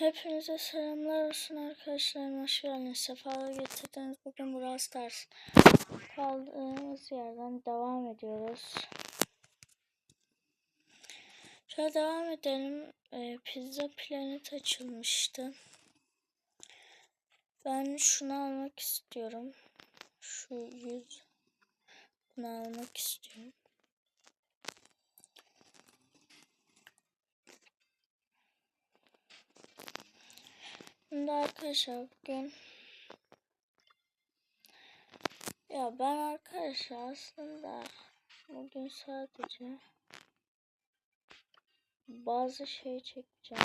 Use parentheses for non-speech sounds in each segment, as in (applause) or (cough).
Hepinize selamlar olsun arkadaşlar. Hoş geldiniz. Sefalar getirdiniz. Bugün Brawl Stars kaldığımız yerden devam ediyoruz. Şöyle devam edelim. Ee, Pizza Planet açılmıştı. Ben şunu almak istiyorum. Şu yüz. Bunu almak istiyorum. Şimdi arkadaşlar bugün ya ben arkadaşlar aslında bugün sadece bazı şey çekeceğim.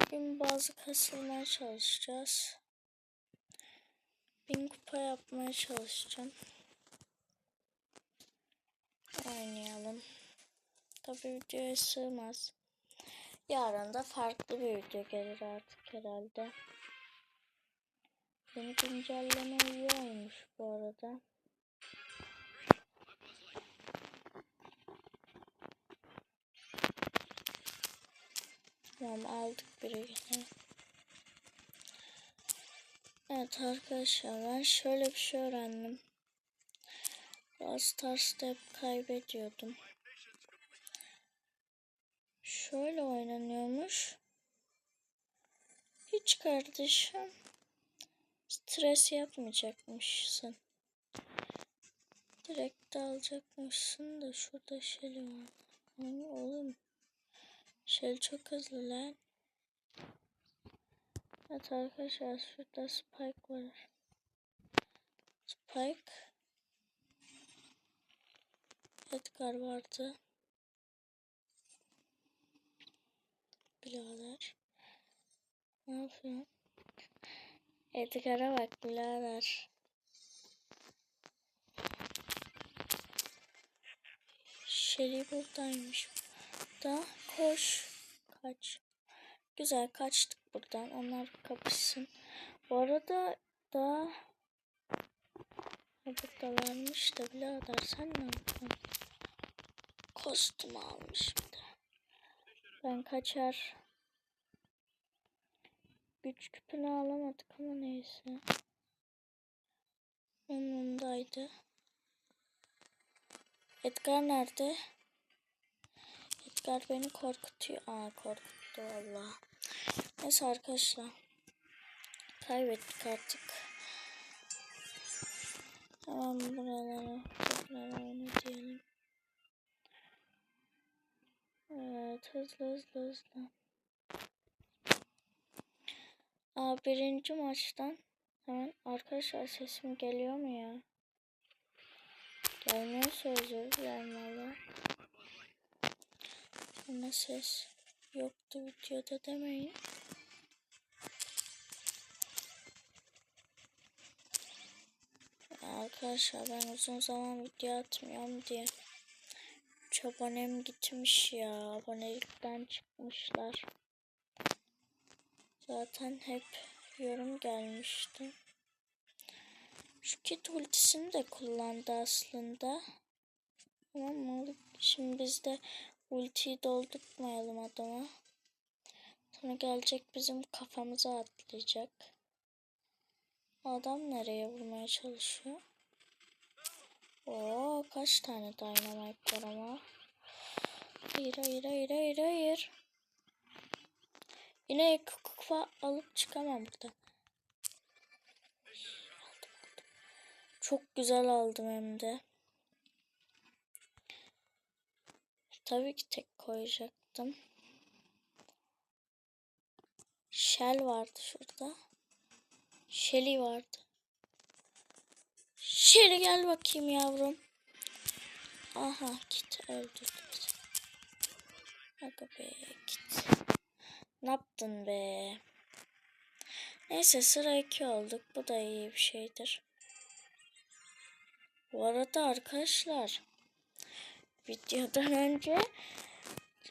Bugün bazı kasılmaya çalışacağız. Bin kupa yapmaya çalışacağım. Oynayalım. Tabii videoya sığmaz. Yarın da farklı bir video gelir artık herhalde. Yeni güncelleme iyi bu arada. Tamam aldık biri yine. Evet arkadaşlar ben şöyle bir şey öğrendim. Brawl Stars'ta hep kaybediyordum. Şöyle oynanıyormuş. Hiç kardeşim. Stres yapmayacakmışsın. Direkt alacakmışsın da şurada şeli var. Oğlum. Şel çok hızlı lan. Evet arkadaşlar şurada Spike var. Spike. Edgar vardı. Birader. Ne yapıyorsun? Edgar'a bak birader. Şeri buradaymış. Da koş. Kaç. Güzel kaçtık buradan. Onlar kapışsın. Bu arada da buradalarmış da birader sen ne yapıyorsun? Kostüm almış bir de. Ben kaçar. Güç küpünü alamadık ama neyse. Yanındaydı. Edgar nerede? Edgar beni korkutuyor. Aa korkuttu valla. Neyse arkadaşlar. Kaybettik artık. Tamam buralara tekrar oyna diyelim. Evet hızlı hızlı hızlı. Aa, birinci maçtan hemen arkadaşlar sesim geliyor mu ya? Gelmiyorsa özür dilerim valla. Ses yoktu videoda demeyin. Arkadaşlar ben uzun zaman video atmıyorum diye. 3 abonem gitmiş ya. Abonelikten çıkmışlar. Zaten hep yorum gelmişti. Şu kit ultisini de kullandı aslında. Ama şimdi biz de ultiyi doldurtmayalım adama. Sonra gelecek bizim kafamıza atlayacak. Adam nereye vurmaya çalışıyor? Oo kaç tane dynamite var ama. Hayır hayır hayır hayır hayır. Yine kupa alıp çıkamam buradan. Aldım, aldım. Çok güzel aldım hem de. Tabii ki tek koyacaktım. Shell vardı şurada. Shelly vardı. Shelly gel bakayım yavrum. Aha git öldürdü bizi. Aga be git. Ne yaptın be? Neyse sıra iki olduk. Bu da iyi bir şeydir. Bu arada arkadaşlar videodan önce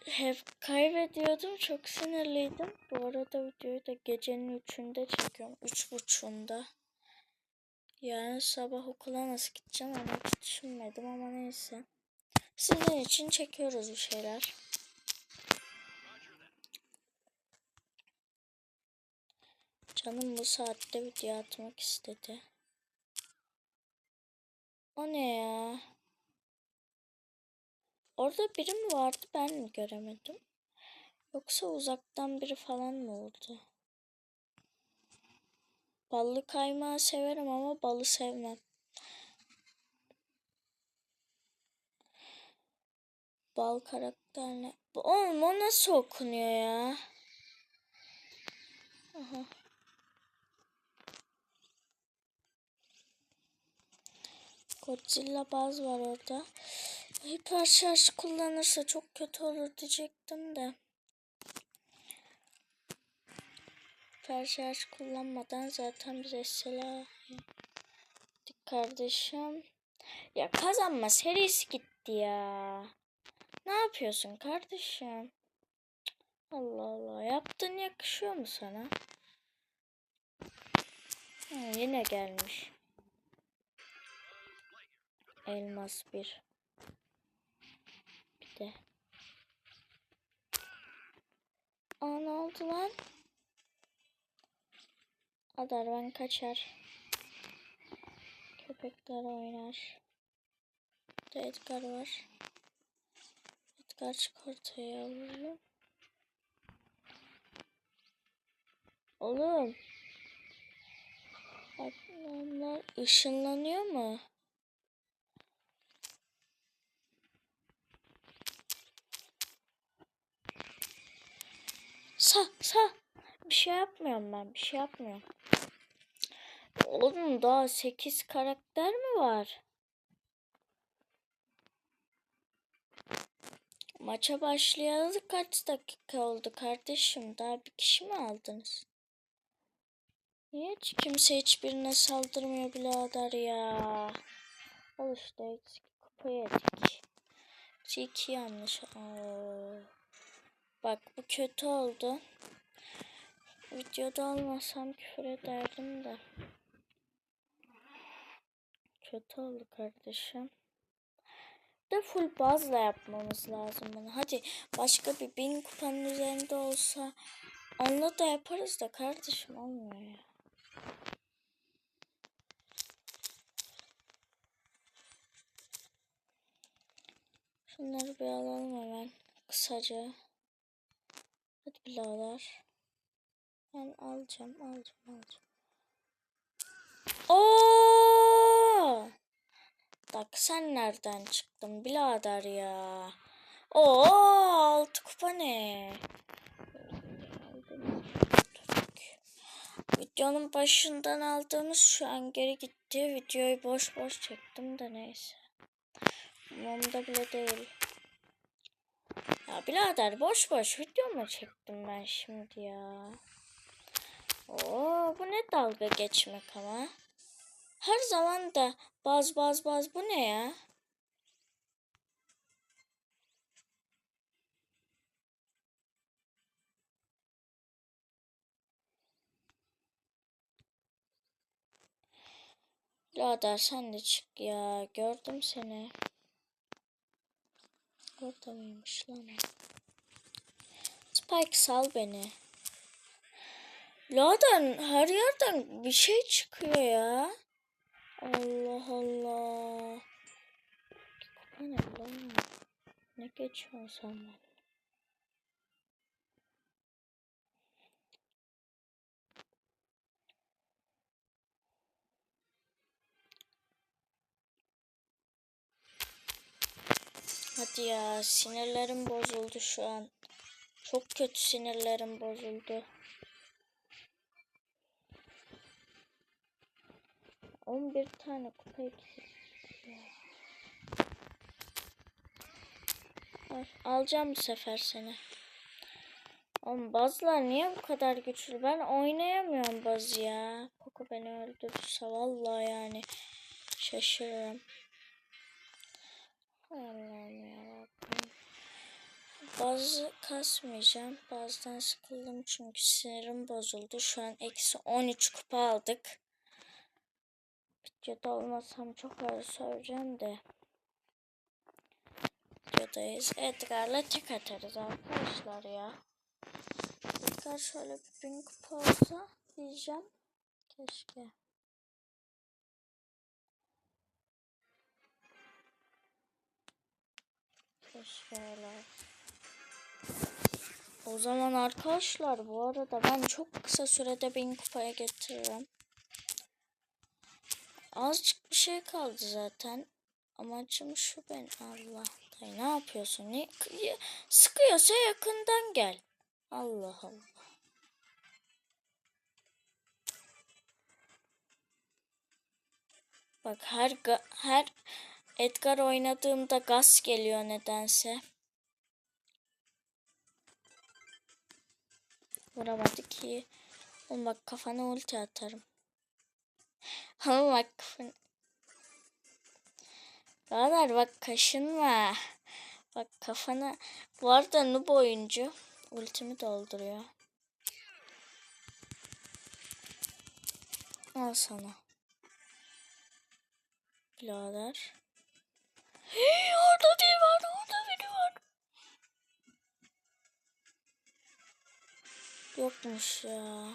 hep kaybediyordum. Çok sinirliydim. Bu arada videoyu da gecenin üçünde çekiyorum. Üç buçuğunda. Yarın sabah okula nasıl gideceğim onu hiç düşünmedim ama neyse. Sizin için çekiyoruz bir şeyler. Canım bu saatte video atmak istedi. O ne ya? Orada biri mi vardı ben mi göremedim? Yoksa uzaktan biri falan mı oldu? Ballı kaymağı severim ama balı sevmem. Bal karakterine. Bu- Oğlum o nasıl okunuyor ya? Aha. Godzilla baz var orada. Hiper şarj kullanırsa çok kötü olur diyecektim de. Hiper şarj kullanmadan zaten bize silah. Kardeşim. Ya kazanma serisi gitti ya. Ne yapıyorsun kardeşim? Allah Allah. Yaptın yakışıyor mu sana? Ha, yine gelmiş. Elmas bir. Bir de. Aa ne oldu lan? Adar ben kaçar. Köpekler oynar. Burada Edgar var. Edgar çık ortaya yavrum. Oğlum. Adamlar ışınlanıyor mu? Sa sa. Bir şey yapmıyorum ben. Bir şey yapmıyorum. Oğlum daha 8 karakter mi var? Maça başlayalı kaç dakika oldu kardeşim? Daha bir kişi mi aldınız? Niye hiç kimse hiçbirine saldırmıyor birader ya? Al işte eksik kupa yedik. İki yanlış. Oo. Bak bu kötü oldu. Videoda olmasam küfür ederdim de. Kötü oldu kardeşim. De full bazla yapmamız lazım bunu. Hadi başka bir bin kupanın üzerinde olsa onunla da yaparız da kardeşim olmuyor ya. Şunları bir alalım hemen kısaca. Birader. Ben alacağım, alacağım, alacağım. Oo! Bak sen nereden çıktın birader ya? Oo, altı kupa ne? Videonun başından aldığımız şu an geri gitti. Videoyu boş boş çektim de neyse. Umurumda bile değil. Ya birader boş boş video mu çektim ben şimdi ya? Oo bu ne dalga geçmek ama. Her zaman da baz baz baz bu ne ya? Birader sen de çık ya. Gördüm seni. Orada mıymış lan? Spike sal beni. Birader her yerden bir şey çıkıyor ya. Allah Allah. Ne? Ne geçiyorsun sen bana? Hadi ya sinirlerim bozuldu şu an. Çok kötü sinirlerim bozuldu. 11 tane kupa alacağım bu sefer seni. Oğlum bazılar niye bu kadar güçlü? Ben oynayamıyorum bazı ya. Poco beni öldürürse vallahi yani şaşırırım. Allah'ım yarabbim. Bazı kasmayacağım. Bazıdan sıkıldım çünkü sinirim bozuldu. Şu an eksi 13 kupa aldık. Videoda olmasam çok ağır söyleyeceğim de. videodayız. Edgar'la tek atarız arkadaşlar ya. Edgar şöyle bir bin kupa olsa diyeceğim. Keşke. Keşke öyle. O zaman arkadaşlar bu arada ben çok kısa sürede bin kupaya getiririm. Azıcık bir şey kaldı zaten. Amacım şu ben Allah. Dayı ne yapıyorsun? Ne? Sıkıyorsa yakından gel. Allah Allah. Bak her her Edgar oynadığımda gaz geliyor nedense. Vuramadı ki. Oğlum bak kafana ulti atarım. (laughs) Oğlum bak kafana. Birader bak kaşınma. Bak kafana. Bu arada noob oyuncu. Ultimi dolduruyor. Al sana. Birader. Hey, orada biri var. Orada biri var. Yokmuş ya.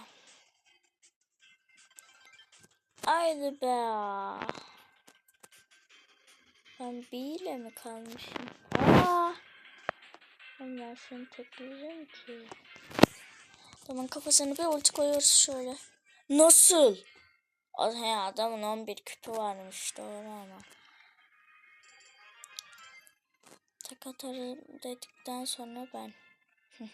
Haydi be. Ben bir ile mi kalmışım? Aa! Ben seni tekleyeceğim ki. Tamam kafasını bir ulti koyuyoruz şöyle. Nasıl? He adamın 11 küpü varmış doğru ama. Tek atarım dedikten sonra ben. (laughs)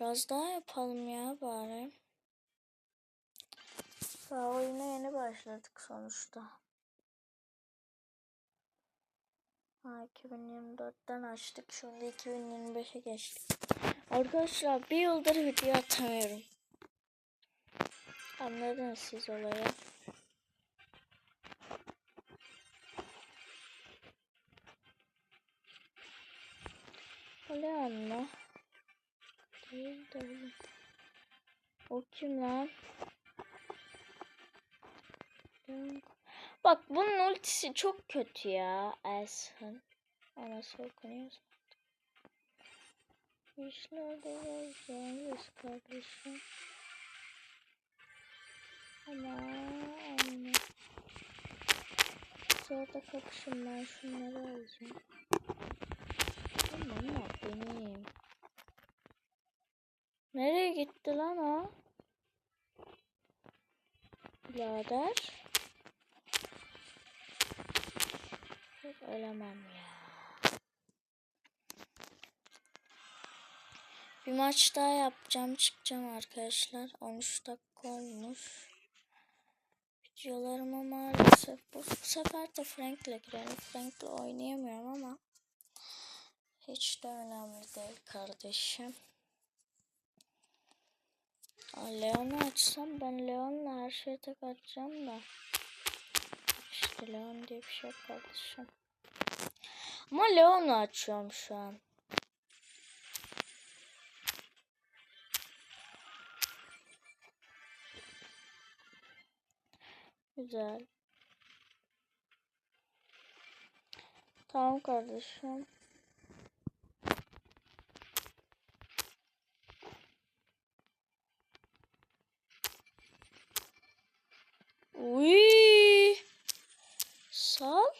Biraz daha yapalım ya bari. Daha oyuna yeni başladık sonuçta. Ha 2024'ten açtık. Anda 2025'e geçtik. Arkadaşlar bir yıldır video atamıyorum. Anladınız siz olayı. Öyle anla. Değil de oğlum. O kim lan? Bak bunun ultisi çok kötü ya. Elsin. Anası okunuyor. İşlerde yazacağız kardeşim. Ama aynı. Sırada kapışın ben şunları alacağım. Ya benim. Nereye gitti lan o? Birader. Ölemem ya. Bir maç daha yapacağım çıkacağım arkadaşlar. 13 dakika olmuş. Videolarıma maalesef bu, sefer de Frank'le girelim. Frank'le oynayamıyorum ama hiç de önemli değil kardeşim. Leon'u açsam ben Leon'la her şeye tek atacağım da. İşte Leon diye bir şey kardeşim. Ama Leon'u açıyorum şu an. Güzel. Tamam kardeşim. Uy. Sal.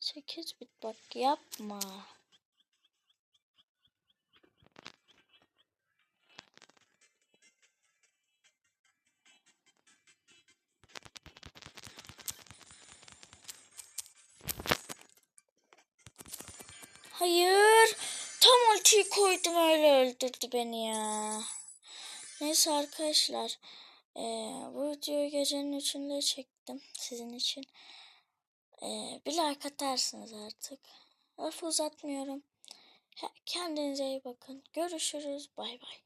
8 bit bak yapma. Hayır. Tam ultiyi koydum öyle öldürdü beni ya. Neyse arkadaşlar. Ee, bu videoyu gecenin üçünde çektim sizin için. Ee, bir like atarsınız artık. Lafı uzatmıyorum. Kendinize iyi bakın. Görüşürüz. Bay bay.